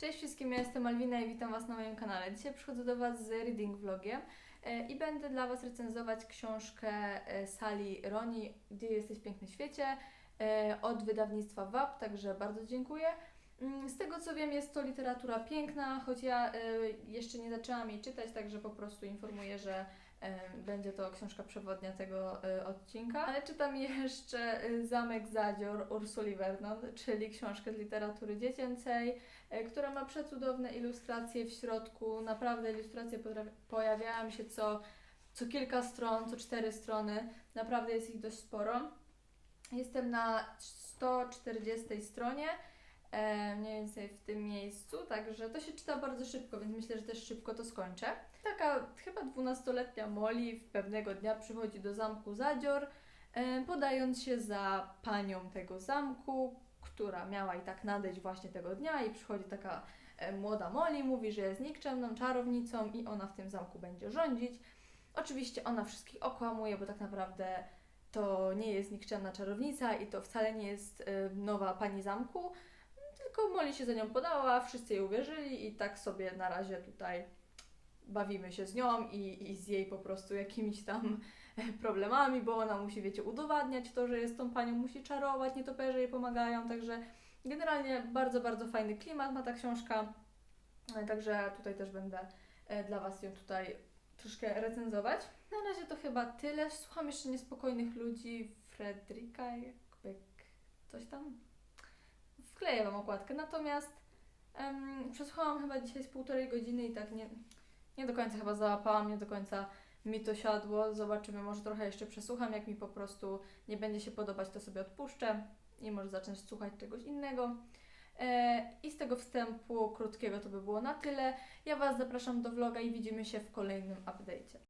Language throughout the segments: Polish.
Cześć wszystkim, ja jestem Malwina i witam Was na moim kanale. Dzisiaj przychodzę do Was z reading vlogiem e, i będę dla Was recenzować książkę e, Sali Roni, Gdzie jesteś w pięknym świecie e, od wydawnictwa WAP, także bardzo dziękuję. Mm, Z tego co wiem jest to literatura piękna, choć ja jeszcze nie zaczęłam jej czytać, także po prostu informuję, że będzie to książka przewodnia tego e, odcinka. Ale czytam jeszcze e, Zamek Zadzior Ursuli Vernon, czyli książkę z literatury dziecięcej e, która ma przecudowne ilustracje w środku. Naprawdę ilustracje pojawiają się co, co kilka stron, co cztery strony. Naprawdę jest ich dość sporo. Jestem na 140 stronie, e, mniej więcej w tym miejscu, także to się czyta bardzo szybko, więc myślę, że też szybko to skończę. Taka chyba 12-letnia Molly pewnego dnia przychodzi do zamku Zadzior, e, podając się za panią tego zamku, która miała i tak nadejść właśnie tego dnia i przychodzi taka e, młoda Molly, mówi, że jest nikczemną czarownicą i ona w tym zamku będzie rządzić. Oczywiście ona wszystkich okłamuje, bo tak naprawdę to nie jest nikczemna czarownica i to wcale nie jest e, nowa pani zamku, tylko Molly się za nią podała, wszyscy jej uwierzyli i tak sobie na razie tutaj bawimy się z nią i, i z jej po prostu jakimiś tam problemami, bo ona musi, wiecie, udowadniać to, że jest tą panią, musi czarować, nietoperze jej pomagają, także generalnie bardzo, bardzo fajny klimat ma ta książka, E, także tutaj też będę e, dla Was ją tutaj troszkę recenzować. Na razie to chyba tyle. Słucham jeszcze niespokojnych ludzi Fredrika, jakby coś tam. Wkleję Wam okładkę, natomiast em, przesłuchałam chyba dzisiaj z półtorej godziny i tak nie, nie do końca chyba załapałam, nie do końca mi to siadło. Zobaczymy, może trochę jeszcze przesłucham. Jak mi po prostu nie będzie się podobać, to sobie odpuszczę i może zacznę słuchać czegoś innego. E, I z tego wstępu krótkiego to by było na tyle. Ja Was zapraszam do vloga i widzimy się w kolejnym update'cie.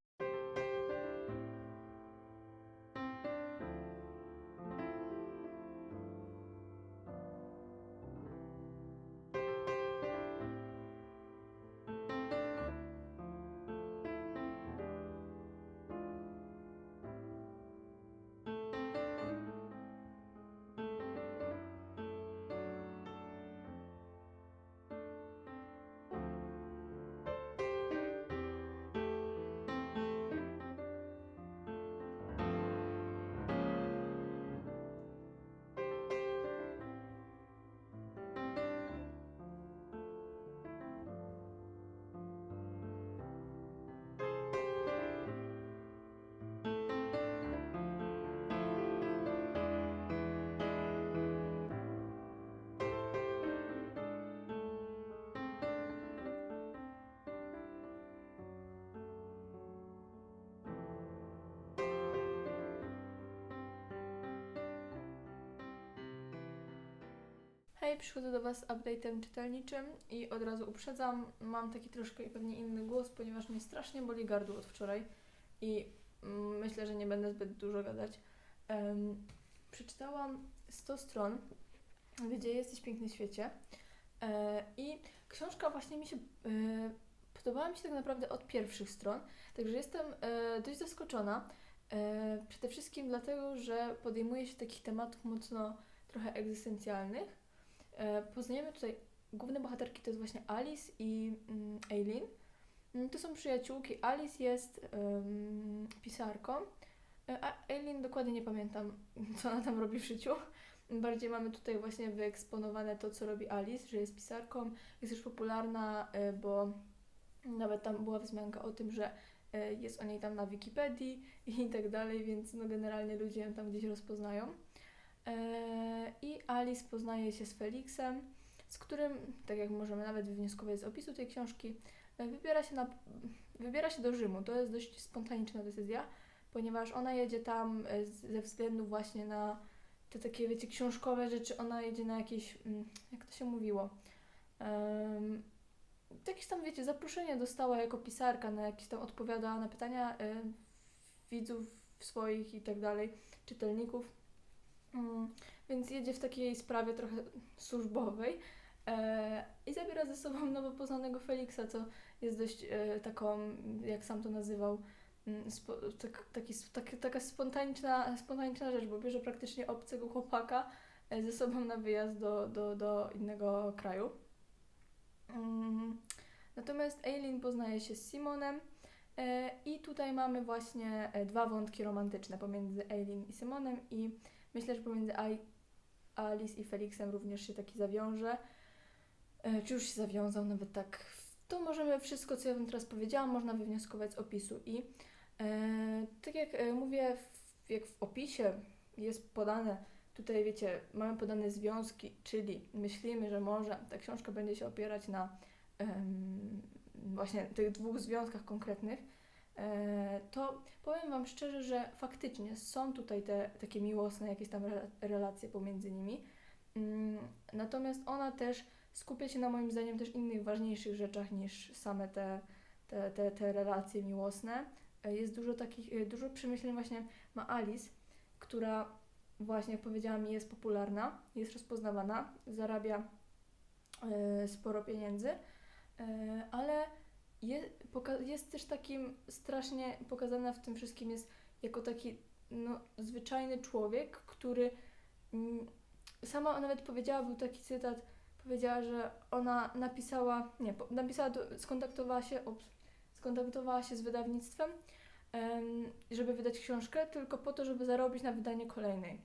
Hej, przychodzę do Was z update'em czytelniczym i od razu uprzedzam, mam taki troszkę pewnie inny głos, ponieważ mnie strasznie boli gardło od wczoraj i mm, myślę, że nie będę zbyt dużo gadać. Em, przeczytałam 100 stron, gdzie jesteś w pięknym świecie e, i książka właśnie mi się e, podobała mi się tak naprawdę od pierwszych stron, także jestem e, dość zaskoczona. E, przede wszystkim dlatego, że podejmuje się takich tematów mocno trochę egzystencjalnych. E, Poznajemy tutaj główne bohaterki to jest właśnie Alice i mm, Aileen. Mm, To są przyjaciółki. Alice jest em, pisarką, e, a Aileen dokładnie nie pamiętam, co ona tam robi w życiu. Bardziej mamy tutaj właśnie wyeksponowane to, co robi Alice, że jest pisarką, jest już popularna, e, bo nawet tam była wzmianka o tym, że jest o niej tam na Wikipedii i tak dalej, więc no generalnie ludzie ją tam gdzieś rozpoznają. E, I Alice poznaje się z Felixem, z którym, tak jak możemy nawet wywnioskować z opisu tej książki, e, wybiera się, na, wybiera się do Rzymu. To jest dość spontaniczna decyzja, ponieważ ona jedzie tam e, ze względu właśnie na te takie, wiecie, książkowe rzeczy. Ona jedzie na jakieś, mm, jak to się mówiło, um, jakieś tam, wiecie, zaproszenie dostała jako pisarka, na jakieś tam odpowiada na pytania e, widzów swoich i tak dalej, czytelników. Mm, więc jedzie w takiej sprawie trochę służbowej e, i zabiera ze sobą nowo poznanego Feliksa, co jest dość e, taką, jak sam to nazywał, mm, spo, tak, taki, tak, taka spontaniczna, spontaniczna rzecz, bo bierze praktycznie obcego chłopaka e, ze sobą na wyjazd do, do, do innego kraju. Natomiast Aileen poznaje się z Simonem e, i tutaj mamy właśnie e, dwa wątki romantyczne pomiędzy Aileen i Simonem i myślę, że pomiędzy Alice i Felixem również się taki zawiąże. E, czy już się zawiązał, nawet tak. To możemy wszystko, co ja Wam teraz powiedziałam, można wywnioskować z opisu. I e, tak jak e, mówię, w, jak w opisie jest podane, tutaj wiecie, mamy podane związki, czyli myślimy, że może ta książka będzie się opierać na właśnie tych dwóch związkach konkretnych, to powiem Wam szczerze, że faktycznie są tutaj te takie miłosne jakieś tam rela- relacje pomiędzy nimi. Mm, Natomiast ona też skupia się na moim zdaniem też innych ważniejszych rzeczach niż same te, te, te, te relacje miłosne. E, Jest dużo takich, e, dużo przemyśleń właśnie ma Alice, która właśnie jak powiedziałam jest popularna, jest rozpoznawana, zarabia e, sporo pieniędzy, e, ale je, jest też takim strasznie pokazana w tym wszystkim jest jako taki no, zwyczajny człowiek, który mm, sama nawet powiedziała, był taki cytat, powiedziała, że ona napisała, nie, napisała, skontaktowała się, ups, skontaktowała się z wydawnictwem, em, żeby wydać książkę, tylko po to, żeby zarobić na wydanie kolejnej.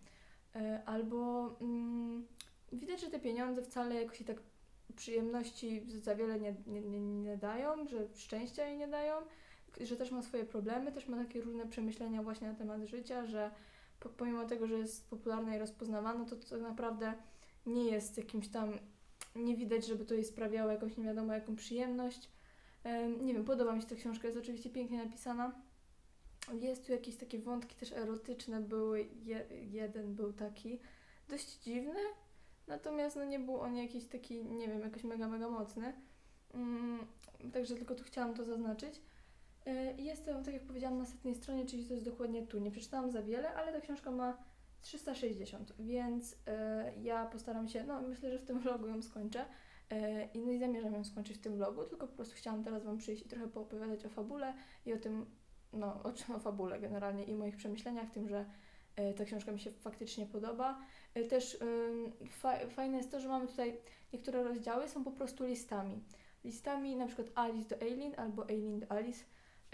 E, albo mm, widać, że te pieniądze wcale jakoś jej tak przyjemności za wiele nie, nie, nie, nie dają, że szczęścia jej nie dają, że też ma swoje problemy, też ma takie różne przemyślenia właśnie na temat życia, że po, pomimo tego, że jest popularna i rozpoznawana, to tak naprawdę nie jest jakimś tam, nie widać, żeby to jej sprawiało jakąś nie wiadomo jaką przyjemność. Em, nie wiem, podoba mi się ta książka, jest oczywiście pięknie napisana. Jest tu jakieś takie wątki też erotyczne były, je, jeden był taki dość dziwny, natomiast no nie był on jakiś taki, nie wiem, jakoś mega, mega mocny. Mm, także tylko tu chciałam to zaznaczyć. Y, i Jestem, tak jak powiedziałam, na setnej stronie, czyli to jest dokładnie tu. Nie przeczytałam za wiele, ale ta książka ma 360, więc y, ja postaram się, no myślę, że w tym vlogu ją skończę. Y, I no i zamierzam ją skończyć w tym vlogu, tylko po prostu chciałam teraz Wam przyjść i trochę poopowiadać o fabule i o tym, no o czym o fabule generalnie i moich przemyśleniach, tym, że ta książka mi się faktycznie podoba. Y, Też fajne jest to, że mamy tutaj niektóre rozdziały są po prostu listami. Listami na przykład Alice do Aileen albo Aileen do Alice,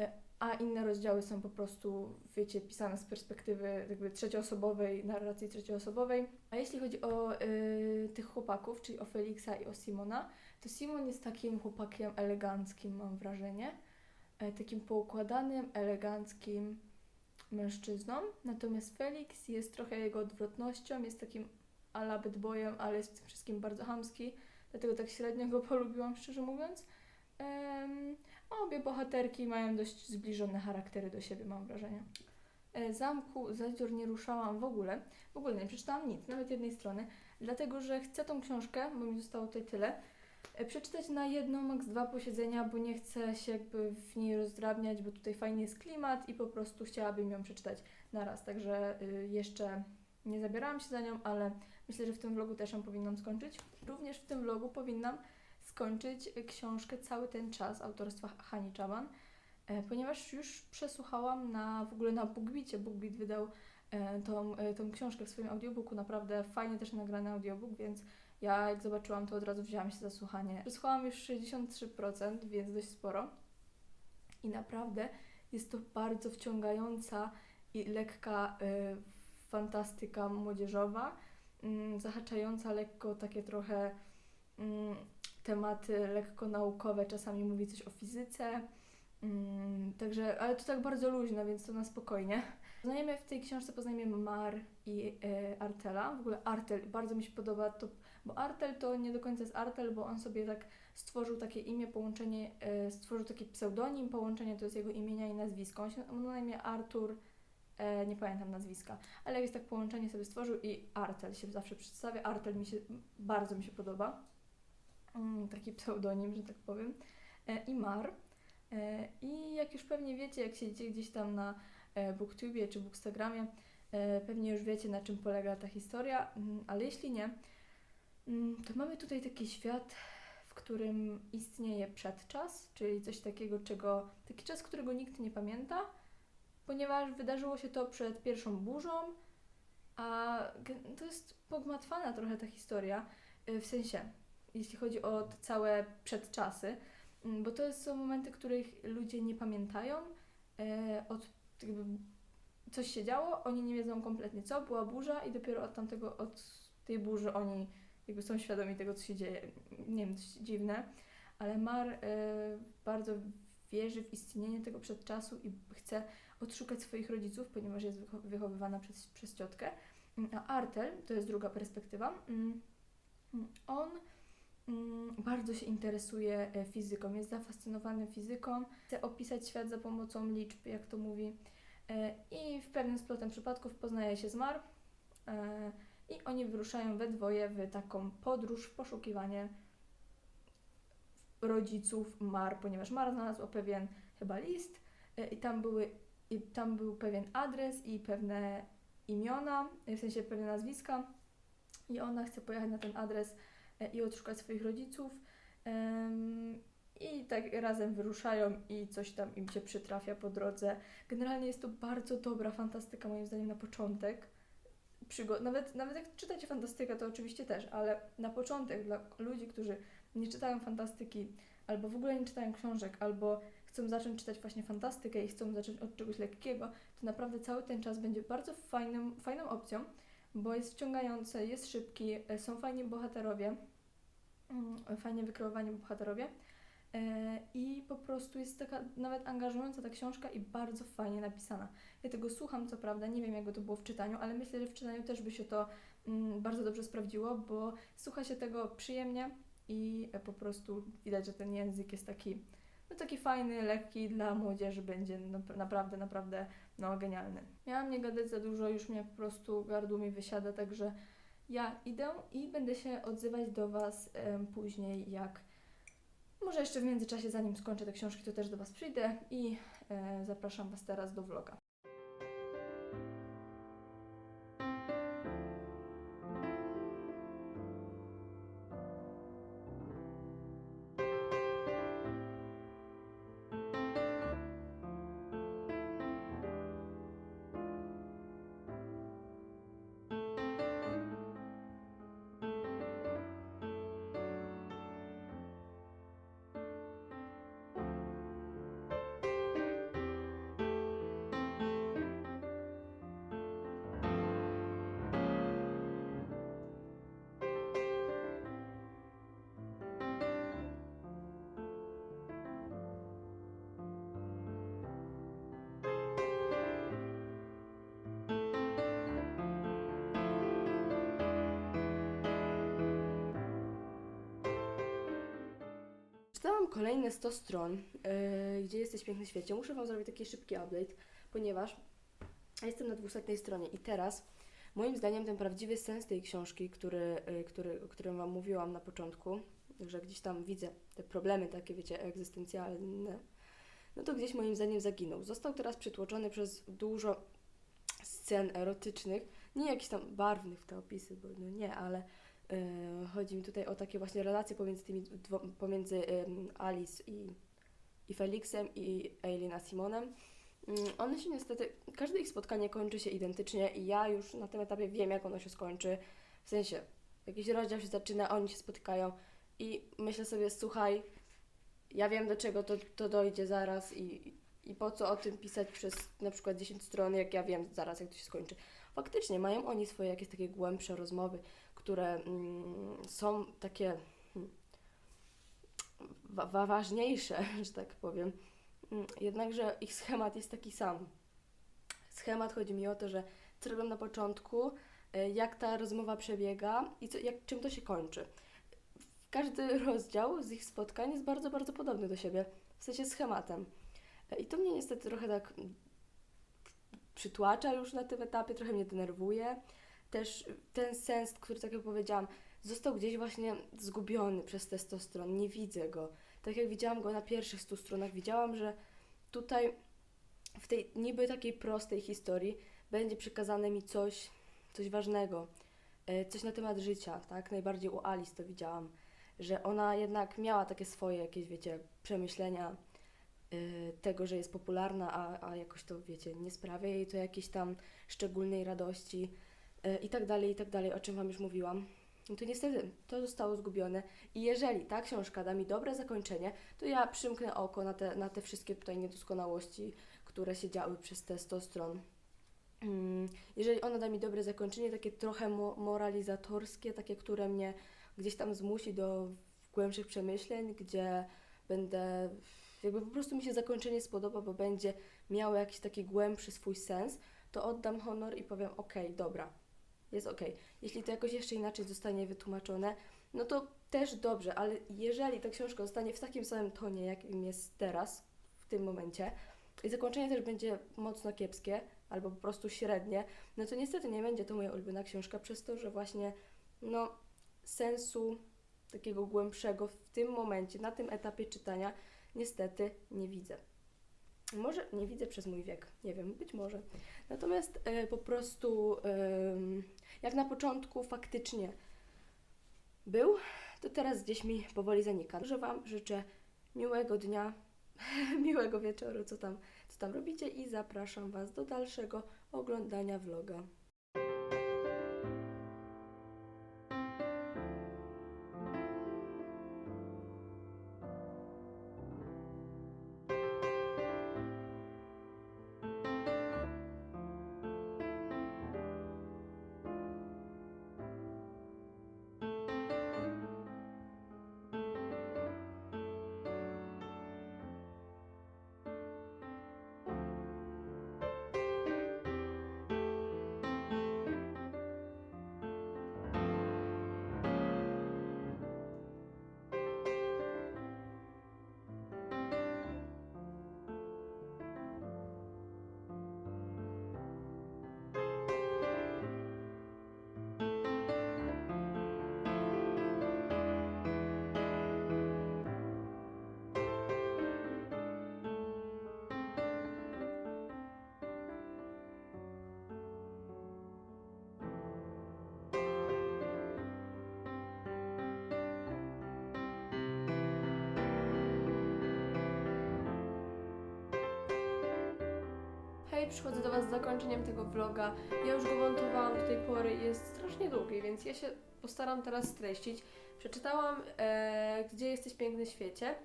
y, a inne rozdziały są po prostu, wiecie, pisane z perspektywy jakby trzecioosobowej, narracji trzecioosobowej. A jeśli chodzi o y, tych chłopaków, czyli o Felixa i o Simona, to Simon jest takim chłopakiem eleganckim, mam wrażenie. E, takim poukładanym, eleganckim mężczyzną. Natomiast Felix jest trochę jego odwrotnością, jest takim ala bad boyem, ale jest w tym wszystkim bardzo chamski. Dlatego tak średnio go polubiłam, szczerze mówiąc. A obie bohaterki mają dość zbliżone charaktery do siebie, mam wrażenie. E, Zamku Zadzior nie ruszałam w ogóle. W ogóle nie przeczytałam nic, nawet jednej strony, dlatego że chcę tą książkę, bo mi zostało tutaj tyle, przeczytać na jedno, max dwa posiedzenia, bo nie chcę się jakby w niej rozdrabniać, bo tutaj fajny jest klimat i po prostu chciałabym ją przeczytać na raz. Także y, jeszcze nie zabierałam się za nią, ale myślę, że w tym vlogu też ją powinnam skończyć. Również w tym vlogu powinnam skończyć y, książkę Cały ten czas autorstwa Hani Czaban, e, ponieważ już przesłuchałam na w ogóle na BookBeatie. BookBeat wydał e, tą, e, tą książkę w swoim audiobooku, naprawdę fajnie też nagrany audiobook, więc ja jak zobaczyłam to od razu wzięłam się za słuchanie. Przesłuchałam już 63%, więc dość sporo. I naprawdę jest to bardzo wciągająca i lekka y, fantastyka młodzieżowa, mm, zahaczająca lekko takie trochę mm, tematy lekko naukowe, czasami mówi coś o fizyce. Mm, także, ale to tak bardzo luźno, więc to na spokojnie. Poznajemy w tej książce poznajemy Mar i e, Artela. W ogóle Artel bardzo mi się podoba to, bo Artel to nie do końca jest Artel, bo on sobie tak stworzył takie imię, połączenie, e, stworzył taki pseudonim, połączenie to jest jego imienia i nazwisko. On się on na imię Artur, e, nie pamiętam nazwiska, ale jest tak połączenie sobie stworzył i Artel się zawsze przedstawia. Artel mi się, bardzo mi się podoba. Mm, taki pseudonim, że tak powiem. E, I Mar. I jak już pewnie wiecie, jak siedzicie gdzieś tam na Booktubie czy Bookstagramie, pewnie już wiecie, na czym polega ta historia, mm, ale jeśli nie, to mamy tutaj taki świat, w którym istnieje przedczas, czyli coś takiego, czego, taki czas, którego nikt nie pamięta, ponieważ wydarzyło się to przed pierwszą burzą, a to jest pogmatwana trochę ta historia, y, w sensie, jeśli chodzi o te całe przedczasy, Mm, Bo to są momenty, których ludzie nie pamiętają. E, od jakby coś się działo, oni nie wiedzą kompletnie co, była burza i dopiero od tamtego, od tej burzy oni jakby są świadomi tego, co się dzieje. Nie wiem, coś dziwne, ale Mar e, bardzo wierzy w istnienie tego przedczasu i chce odszukać swoich rodziców, ponieważ jest wycho- wychowywana przez, przez ciotkę. Mm, A Artel, to jest druga perspektywa, mm, mm, on bardzo się interesuje e, fizyką, jest zafascynowany fizyką, chce opisać świat za pomocą liczb, jak to mówi. E, I w pewnym splotem przypadków poznaje się z Mar i oni wyruszają we dwoje w taką podróż, w poszukiwanie rodziców Mar, ponieważ Mar znalazła pewien chyba list e, i tam były i tam był pewien adres i pewne imiona, w sensie pewne nazwiska i ona chce pojechać na ten adres e, i odszukać swoich rodziców. I tak razem wyruszają i coś tam im się przytrafia po drodze. Generalnie jest to bardzo dobra fantastyka moim zdaniem na początek. Przygo- nawet, nawet jak czytacie fantastykę, to oczywiście też, ale na początek dla ludzi, którzy nie czytają fantastyki, albo w ogóle nie czytają książek, albo chcą zacząć czytać właśnie fantastykę i chcą zacząć od czegoś lekkiego, to naprawdę cały ten czas będzie bardzo fajnym, fajną opcją, bo jest wciągające, jest szybki, e, są fajni bohaterowie, mm, fajnie wykreowani bohaterowie i po prostu jest taka nawet angażująca ta książka i bardzo fajnie napisana. Ja tego słucham, co prawda, nie wiem jak to było w czytaniu, ale myślę, że w czytaniu też by się to mm, bardzo dobrze sprawdziło, bo słucha się tego przyjemnie i e, po prostu widać, że ten język jest taki, no taki fajny, lekki dla młodzieży, będzie nap- naprawdę, naprawdę no, genialny. Miałam nie gadać za dużo, już mnie po prostu gardło mi wysiada, także ja idę i będę się odzywać do Was później, jak może jeszcze w międzyczasie, zanim skończę te książki, to też do Was przyjdę i e, zapraszam Was teraz do vloga. Czytałam kolejne 100 stron, yy, gdzie jesteś piękny świecie. Muszę Wam zrobić taki szybki update, ponieważ jestem na 200 stronie i teraz moim zdaniem ten prawdziwy sens tej książki, który, yy, który, o którym Wam mówiłam na początku, że gdzieś tam widzę te problemy takie, wiecie, egzystencjalne, no to gdzieś moim zdaniem zaginął. Został teraz przytłoczony przez dużo scen erotycznych, nie jakichś tam barwnych te opisy, bo no nie, ale chodzi mi tutaj o takie właśnie relacje pomiędzy tymi dwo, pomiędzy Alice i, i Felixem i Eileen a Simonem. Ym, one się niestety, każde ich spotkanie kończy się identycznie i ja już na tym etapie wiem, jak ono się skończy. W sensie, jakiś rozdział się zaczyna, oni się spotykają i myślę sobie, słuchaj, ja wiem do czego to, to dojdzie zaraz i, i po co o tym pisać przez na przykład 10 stron, jak ja wiem zaraz, jak to się skończy. Faktycznie mają oni swoje jakieś takie głębsze rozmowy, które mm, są takie hmm, wa- wa- ważniejsze, że tak powiem. Mm, Jednakże ich schemat jest taki sam. Schemat chodzi mi o to, że co robią na początku, y, jak ta rozmowa przebiega i co, jak, czym to się kończy. Każdy rozdział z ich spotkań jest bardzo, bardzo podobny do siebie, w sensie schematem. Y, I to mnie niestety trochę tak mm, przytłacza już na tym etapie, trochę mnie denerwuje też ten sens, który, tak jak powiedziałam, został gdzieś właśnie zgubiony przez te 100 stron. Nie widzę go. Tak jak widziałam go na pierwszych 100 stronach, widziałam, że tutaj w tej niby takiej prostej historii będzie przekazane mi coś, coś ważnego, e, coś na temat życia, tak? Najbardziej u Alice to widziałam, że ona jednak miała takie swoje jakieś, wiecie, przemyślenia e, tego, że jest popularna, a, a jakoś to, wiecie, nie sprawia jej to jakiejś tam szczególnej radości. E, i tak dalej, i tak dalej, o czym Wam już mówiłam. No to niestety to zostało zgubione. I jeżeli ta książka da mi dobre zakończenie, to ja przymknę oko na te, na te wszystkie tutaj niedoskonałości, które się działy przez te 100 stron. Mm, Jeżeli ona da mi dobre zakończenie, takie trochę mo- moralizatorskie, takie, które mnie gdzieś tam zmusi do głębszych przemyśleń, gdzie będę, jakby po prostu mi się zakończenie spodoba, bo będzie miało jakiś taki głębszy swój sens, to oddam honor i powiem, okej, dobra, jest okej. Jeśli to jakoś jeszcze inaczej zostanie wytłumaczone, no to też dobrze, ale jeżeli ta książka zostanie w takim samym tonie, jakim jest teraz, w tym momencie, i zakończenie też będzie mocno kiepskie, albo po prostu średnie, no to niestety nie będzie to moja ulubiona książka, przez to, że właśnie, no, sensu takiego głębszego w tym momencie, na tym etapie czytania, niestety nie widzę. Może nie widzę przez mój wiek, nie wiem, być może. Natomiast e, po prostu, jak na początku faktycznie był, to teraz gdzieś mi powoli zanika. Także Wam życzę miłego dnia, miłego wieczoru, co tam, co tam robicie i zapraszam Was do dalszego oglądania vloga. Hej, przychodzę do Was z zakończeniem tego vloga. Ja już go montowałam do tej pory i jest strasznie długi, więc ja się postaram teraz streścić. Przeczytałam e, Gdzie jesteś piękny świecie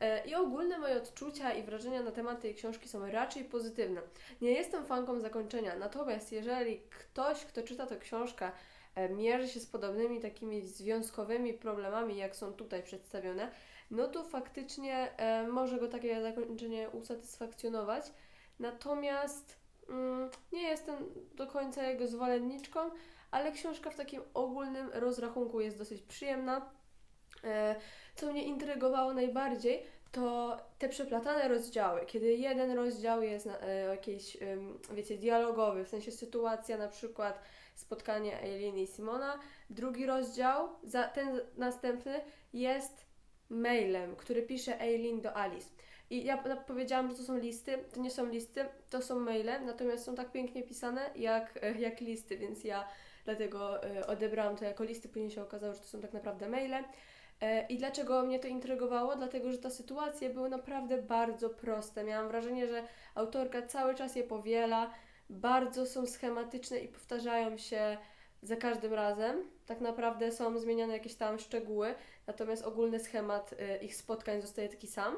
e, i ogólne moje odczucia i wrażenia na temat tej książki są raczej pozytywne. Nie jestem fanką zakończenia, natomiast jeżeli ktoś, kto czyta tę książkę, e, mierzy się z podobnymi takimi związkowymi problemami, jak są tutaj przedstawione, no to faktycznie e, może go takie zakończenie usatysfakcjonować. Natomiast mm, nie jestem do końca jego zwolenniczką, ale książka w takim ogólnym rozrachunku jest dosyć przyjemna. E, co mnie intrygowało najbardziej, to te przeplatane rozdziały, kiedy jeden rozdział jest e, jakiś, wiecie, dialogowy, w sensie sytuacja, na przykład spotkanie Eileen i Simona, drugi rozdział, ten następny jest mailem, który pisze Eileen do Alice. I ja powiedziałam, że to są listy. To nie są listy, to są maile, natomiast są tak pięknie pisane jak, jak listy, więc ja dlatego e, odebrałam to jako listy. Później się okazało, że to są tak naprawdę maile. E, I dlaczego mnie to intrygowało? Dlatego, że te sytuacje były naprawdę bardzo proste. Miałam wrażenie, że autorka cały czas je powiela, bardzo są schematyczne i powtarzają się za każdym razem. Tak naprawdę są zmieniane jakieś tam szczegóły, natomiast ogólny schemat e, ich spotkań zostaje taki sam.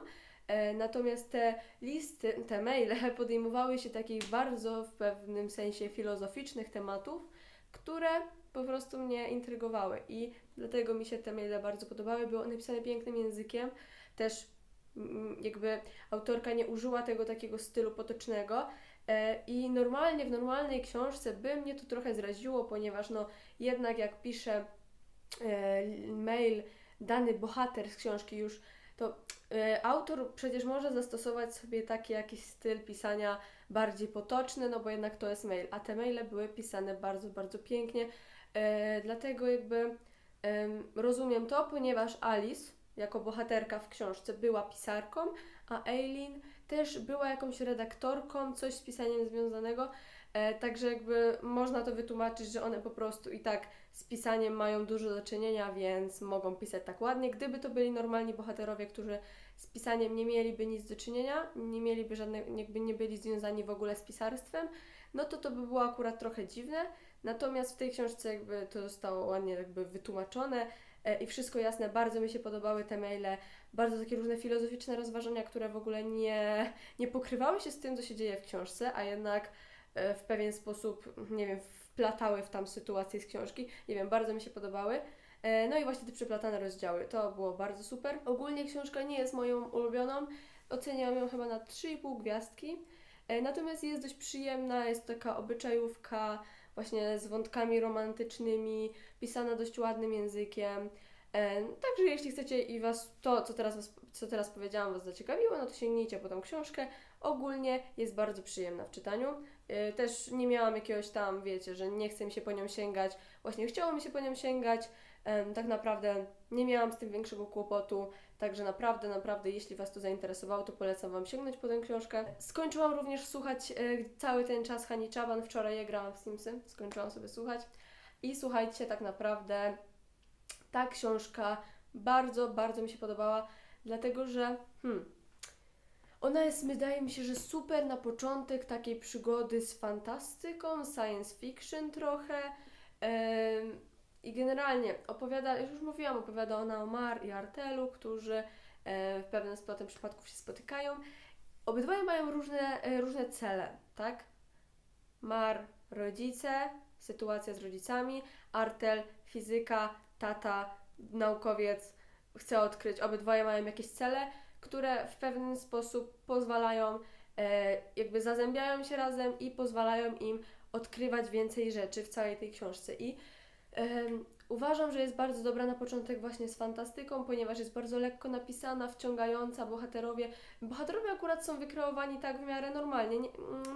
E, Natomiast te listy, te maile podejmowały się takich bardzo w pewnym sensie filozoficznych tematów, które po prostu mnie intrygowały i dlatego mi się te maile bardzo podobały. Były one pisane pięknym językiem, też mm, jakby autorka nie użyła tego takiego stylu potocznego. E, I normalnie w normalnej książce by mnie to trochę zraziło, ponieważ no jednak jak pisze e, mail dany bohater z książki już, to e, autor przecież może zastosować sobie taki jakiś styl pisania bardziej potoczny, no bo jednak to jest mail, a te maile były pisane bardzo, bardzo pięknie, e, dlatego jakby em, rozumiem to, ponieważ Alice jako bohaterka w książce była pisarką, a Eileen też była jakąś redaktorką, coś z pisaniem związanego, także jakby można to wytłumaczyć, że one po prostu i tak z pisaniem mają dużo do czynienia, więc mogą pisać tak ładnie. Gdyby to byli normalni bohaterowie, którzy z pisaniem nie mieliby nic do czynienia, nie mieliby żadnej, jakby nie byli związani w ogóle z pisarstwem, no to to by było akurat trochę dziwne. Natomiast w tej książce jakby to zostało ładnie jakby wytłumaczone e, i wszystko jasne. Bardzo mi się podobały te maile, bardzo takie różne filozoficzne rozważania, które w ogóle nie, nie pokrywały się z tym, co się dzieje w książce, a jednak e, w pewien sposób, nie wiem, wplatały w tam sytuację z książki. Nie wiem, bardzo mi się podobały. E, No i właśnie te przeplatane rozdziały, to było bardzo super. Ogólnie książka nie jest moją ulubioną, oceniam ją chyba na 3,5 gwiazdki. E, Natomiast jest dość przyjemna, jest taka obyczajówka, właśnie z wątkami romantycznymi, pisana dość ładnym językiem. E, Także jeśli chcecie i Was to, co teraz, was, co teraz powiedziałam, Was zaciekawiło, no to sięgnijcie po tą książkę. Ogólnie jest bardzo przyjemna w czytaniu. E, Też nie miałam jakiegoś tam, wiecie, że nie chcę mi się po nią sięgać. Właśnie chciało mi się po nią sięgać. Tak naprawdę nie miałam z tym większego kłopotu. Także naprawdę, naprawdę, jeśli Was to zainteresowało, to polecam Wam sięgnąć po tę książkę. Skończyłam również słuchać e, cały ten czas Hani Czaban. Wczoraj je grałam w Simsy, skończyłam sobie słuchać. I słuchajcie, tak naprawdę ta książka bardzo, bardzo mi się podobała, dlatego że hmm, ona jest, wydaje mi się, że super na początek takiej przygody z fantastyką, science fiction trochę. I generalnie opowiada, już mówiłam, opowiada ona o Mar i Artelu, którzy e, w pewnym splotem przypadków się spotykają. Obydwoje mają różne, e, różne cele, tak? Mar, rodzice, sytuacja z rodzicami, Artel, fizyka, tata, naukowiec, chce odkryć. Obydwoje mają jakieś cele, które w pewien sposób pozwalają, e, jakby zazębiają się razem i pozwalają im odkrywać więcej rzeczy w całej tej książce. I uważam, że jest bardzo dobra na początek właśnie z fantastyką, ponieważ jest bardzo lekko napisana, wciągająca. Bohaterowie, bohaterowie akurat są wykreowani tak w miarę normalnie. Nie,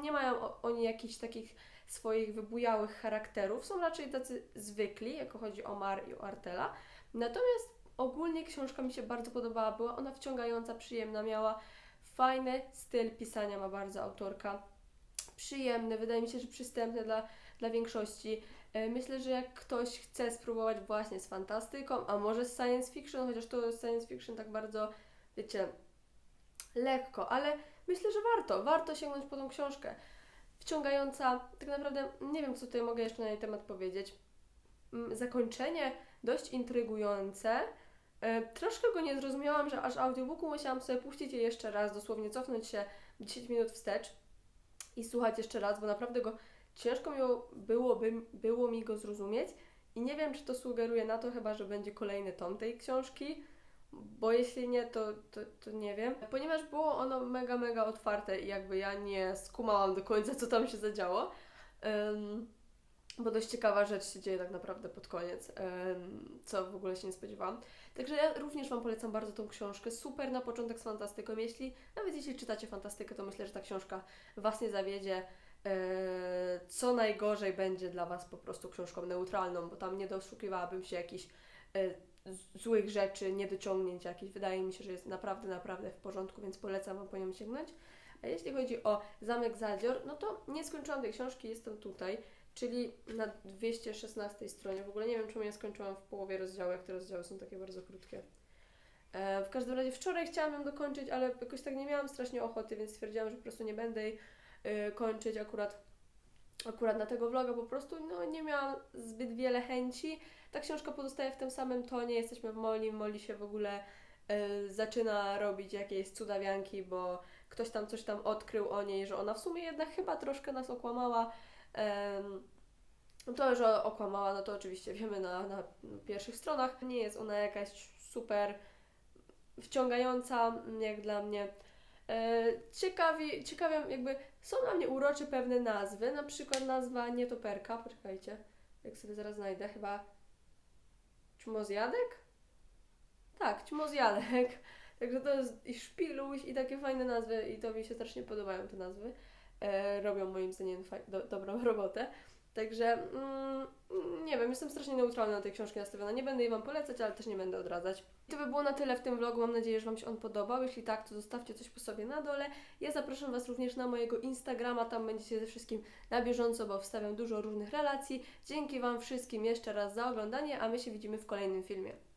nie mają oni jakichś takich swoich wybujałych charakterów. Są raczej tacy zwykli, jako chodzi o Mar i o Artela. Natomiast ogólnie książka mi się bardzo podobała. Była ona wciągająca, przyjemna, miała fajny styl pisania, ma bardzo autorka. Przyjemny, wydaje mi się, że przystępny dla, dla większości. E, Myślę, że jak ktoś chce spróbować właśnie z fantastyką, a może z science fiction, chociaż to science fiction tak bardzo, wiecie, lekko, ale myślę, że warto, warto sięgnąć po tą książkę. Wciągająca, tak naprawdę nie wiem, co tutaj mogę jeszcze na jej temat powiedzieć. Zakończenie dość intrygujące. E, Troszkę go nie zrozumiałam, że aż audiobooku musiałam sobie puścić je jeszcze raz, dosłownie cofnąć się 10 minut wstecz i słuchać jeszcze raz, bo naprawdę go ciężko mi byłoby, było mi go zrozumieć i nie wiem, czy to sugeruje na to chyba, że będzie kolejny tom tej książki, bo jeśli nie, to, to, to nie wiem. Ponieważ było ono mega, mega otwarte i jakby ja nie skumałam do końca, co tam się zadziało, em, bo dość ciekawa rzecz się dzieje tak naprawdę pod koniec, co w ogóle się nie spodziewałam. Także ja również Wam polecam bardzo tą książkę. Super na początek z fantastyką. Jeśli, nawet jeśli czytacie fantastykę, to myślę, że ta książka Was nie zawiedzie. E, Co najgorzej będzie dla Was po prostu książką neutralną, bo tam nie doszukiwałabym się jakichś e, złych rzeczy, niedociągnięć jakichś. Wydaje mi się, że jest naprawdę, naprawdę w porządku, więc polecam Wam po nią sięgnąć. A jeśli chodzi o Zamek Zadzior, no to nie skończyłam tej książki, jestem tutaj, czyli na 216 stronie. W ogóle nie wiem, czemu ja skończyłam w połowie rozdziału, jak te rozdziały są takie bardzo krótkie. E, w każdym razie wczoraj chciałam ją dokończyć, ale jakoś tak nie miałam strasznie ochoty, więc stwierdziłam, że po prostu nie będę jej y, kończyć akurat, akurat na tego vloga, po prostu no, nie miałam zbyt wiele chęci. Ta książka pozostaje w tym samym tonie, jesteśmy w Moli, Moli się w ogóle y, zaczyna robić jakieś cudawianki, bo ktoś tam coś tam odkrył o niej, że ona w sumie jednak chyba troszkę nas okłamała. To, że okłamała, no to oczywiście wiemy na, na pierwszych stronach. Nie jest ona jakaś super wciągająca, jak dla mnie. E, Ciekawi, ciekawią jakby, są dla mnie urocze pewne nazwy, na przykład nazwa nietoperka, poczekajcie, jak sobie zaraz znajdę, chyba Czmozjadek? Tak, Czmozjadek. Także to jest i szpiluś i takie fajne nazwy i to mi się strasznie podobają te nazwy. E, robią moim zdaniem do, dobrą robotę. Także mm, nie wiem, jestem strasznie neutralna na tej książki nastawiona. Nie będę jej Wam polecać, ale też nie będę odradzać. I to by było na tyle w tym vlogu. Mam nadzieję, że Wam się on podobał. Jeśli tak, to zostawcie coś po sobie na dole. Ja zapraszam Was również na mojego Instagrama. Tam będziecie ze wszystkim na bieżąco, bo wstawiam dużo różnych relacji. Dzięki Wam wszystkim jeszcze raz za oglądanie, a my się widzimy w kolejnym filmie.